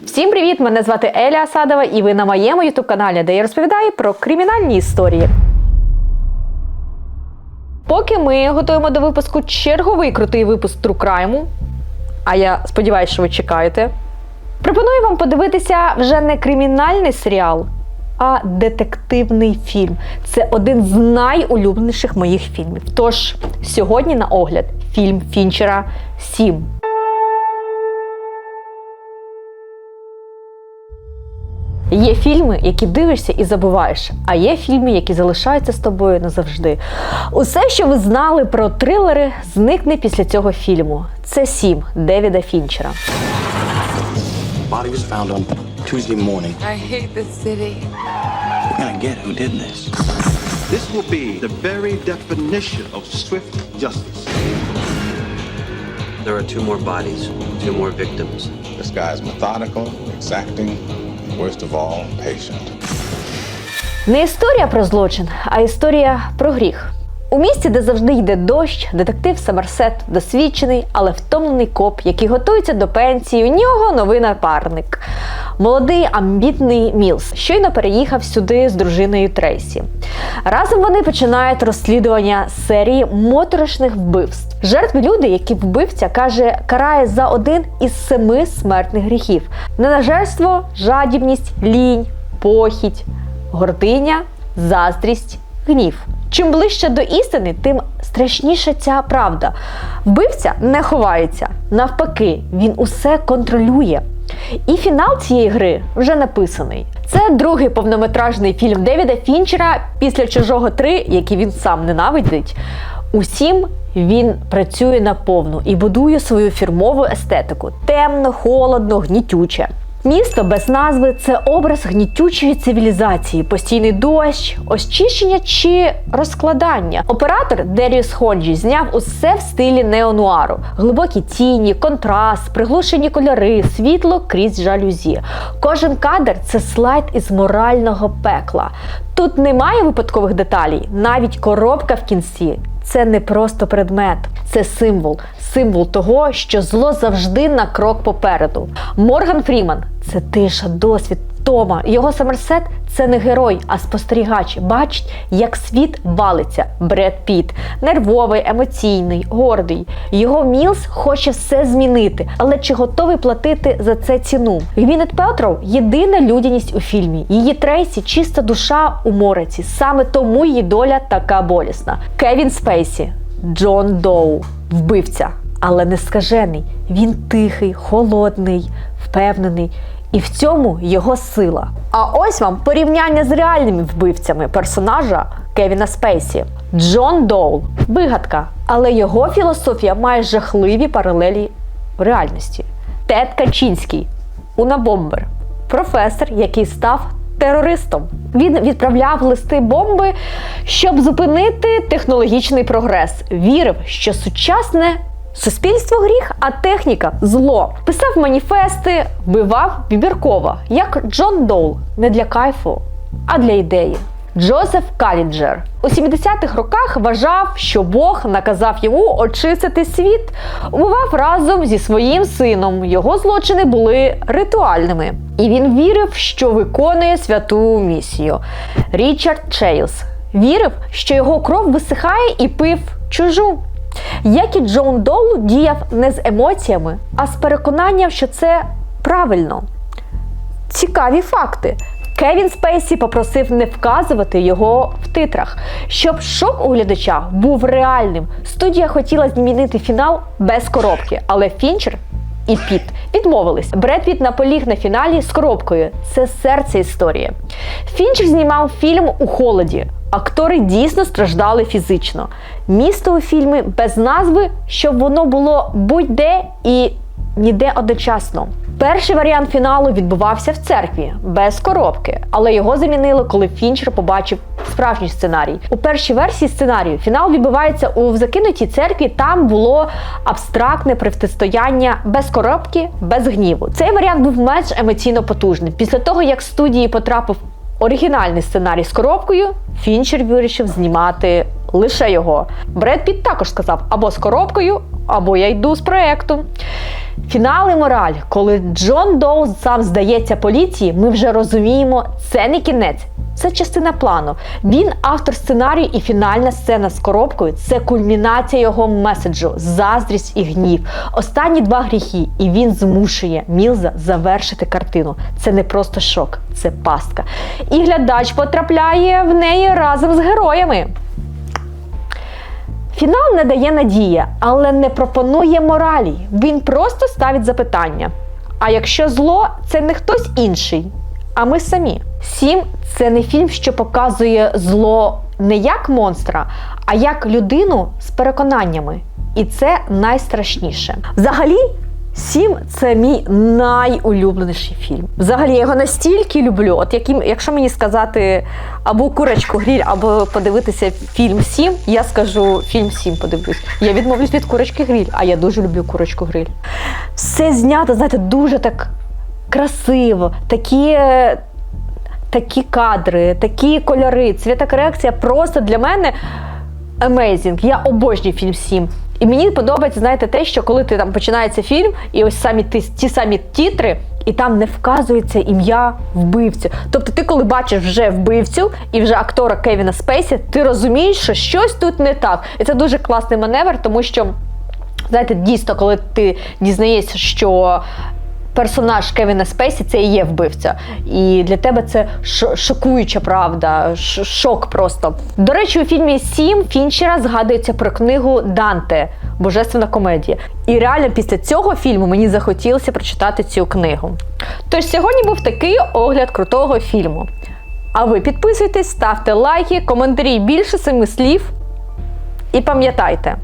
Всім привіт! Мене звати Еля Асадова, і ви на моєму ютуб каналі, де я розповідаю про кримінальні історії. Поки ми готуємо до випуску черговий крутий випуск Crime, а я сподіваюся, що ви чекаєте. Пропоную вам подивитися вже не кримінальний серіал, а детективний фільм. Це один з найулюбленіших моїх фільмів. Тож сьогодні на огляд фільм Фінчера Сім. Є фільми, які дивишся і забуваєш, а є фільми, які залишаються з тобою назавжди. Усе, що ви знали про трилери, зникне після цього фільму. Це сім Девіда Фінчера. Body was found on Tuesday morning. I hate this city. We're gonna get who did this. This will be the very definition of swift justice. There are two more bodies, two more victims. This guy's methodical, exacting, and worst of all, patient. Не історія про злочин, а історія про гріх. У місті, де завжди йде дощ, детектив Самарсет досвідчений, але втомлений коп, який готується до пенсії. У нього новий напарник. Молодий амбітний Мілс щойно переїхав сюди з дружиною Трейсі. Разом вони починають розслідування серії моторошних вбивств. Жертви люди, які вбивця каже, карає за один із семи смертних гріхів: ненажерство, жадібність, лінь, похідь, гординя, заздрість, гнів. Чим ближче до істини, тим страшніша ця правда. Вбивця не ховається. Навпаки, він усе контролює. І фінал цієї гри вже написаний. Це другий повнометражний фільм Девіда Фінчера після чужого 3, який він сам ненавидить. Усім він працює наповну і будує свою фірмову естетику: темно, холодно, гнітюче. Місто без назви це образ гнітючої цивілізації, постійний дощ, очищення чи розкладання. Оператор Деріус Хонджі зняв усе в стилі неонуару: глибокі тіні, контраст, приглушені кольори, світло крізь жалюзі. Кожен кадр це слайд із морального пекла. Тут немає випадкових деталей, навіть коробка в кінці. Це не просто предмет, це символ, символ того, що зло завжди на крок попереду. Морган Фріман це тиша, досвід, втома. Його Самерсет це не герой, а спостерігач. Бачить, як світ валиться. Бред Піт нервовий, емоційний, гордий. Його Мілс хоче все змінити, але чи готовий платити за це ціну? Гвінет Пелтроу єдина людяність у фільмі. Її Трейсі чиста душа у мореці. Саме тому її доля така болісна. Кевін Спейсі, Джон Доу, вбивця, але не скажений. Він тихий, холодний, впевнений. І в цьому його сила. А ось вам порівняння з реальними вбивцями персонажа Кевіна Спейсі. Джон Доул вигадка, але його філософія має жахливі паралелі в реальності. Тед Качинський Унабомбер, професор, який став терористом. Він відправляв листи бомби, щоб зупинити технологічний прогрес. Вірив, що сучасне суспільство гріх, а техніка зло. Писав маніфести, вбивав вибірково, як Джон Доул, не для кайфу, а для ідеї. Джозеф Калінджер у 70-х роках вважав, що Бог наказав йому очистити світ, убивав разом зі своїм сином. Його злочини були ритуальними, і він вірив, що виконує святу місію. Річард Чейлс вірив, що його кров висихає і пив чужу. Як і Джон Доул діяв не з емоціями, а з переконанням, що це правильно. Цікаві факти. Кевін Спейсі попросив не вказувати його в титрах, щоб шок у глядача був реальним. Студія хотіла змінити фінал без коробки, але Фінчер і Піт відмовились. Бред Піт наполіг на фіналі з коробкою. Це серце історії. Фінчер знімав фільм у холоді. Актори дійсно страждали фізично. Місто у фільмі без назви, щоб воно було будь-де і ніде одночасно. Перший варіант фіналу відбувався в церкві без коробки, але його замінили, коли Фінчер побачив справжній сценарій. У першій версії сценарію фінал відбувається у закинутій церкві. Там було абстрактне протистояння без коробки, без гніву. Цей варіант був менш емоційно потужним. Після того, як студії потрапив оригінальний сценарій з коробкою, Фінчер вирішив знімати лише його. Бред Піт також сказав або з коробкою, або я йду з проекту. Фінал і мораль, коли Джон Доу сам здається поліції, ми вже розуміємо, це не кінець. Це частина плану. Він автор сценарію, і фінальна сцена з коробкою це кульмінація його меседжу, заздрість і гнів. Останні два гріхи, і він змушує Мілза завершити картину. Це не просто шок, це пастка. І глядач потрапляє в неї разом з героями. Фінал не дає надії, але не пропонує моралі. Він просто ставить запитання. А якщо зло це не хтось інший, а ми самі. Сім це не фільм, що показує зло не як монстра, а як людину з переконаннями. І це найстрашніше. Взагалі, Сім це мій найулюбленіший фільм. Взагалі я його настільки люблю. От яким, якщо мені сказати або курочку гріль, або подивитися фільм Сім, я скажу фільм Сім подивлюсь. Я відмовлюсь від курочки гріль, а я дуже люблю курочку гриль. Все знято, знаєте, дуже так красиво, такі. Такі кадри, такі кольори, цвітокорекція просто для мене amazing. Я обожнюю фільм 7. І мені подобається, знаєте, те, що коли ти там починається фільм, і ось самі ті, ті самі тітри, і там не вказується ім'я вбивцю. Тобто, ти, коли бачиш вже вбивцю і вже актора Кевіна Спейсі, ти розумієш, що щось тут не так. І це дуже класний маневр, тому що, знаєте, дійсно, коли ти дізнаєшся, що персонаж Кевіна Спейсі це і є вбивця. І для тебе це шокуюча правда, шок просто. До речі, у фільмі Сім Фінчера згадується про книгу Данте Божественна комедія. І реально після цього фільму мені захотілося прочитати цю книгу. Тож сьогодні був такий огляд крутого фільму. А ви підписуйтесь, ставте лайки, коментарі більше семи слів. І пам'ятайте,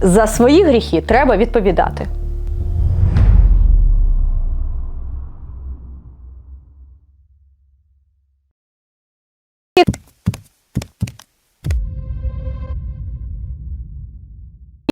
за свої гріхи треба відповідати.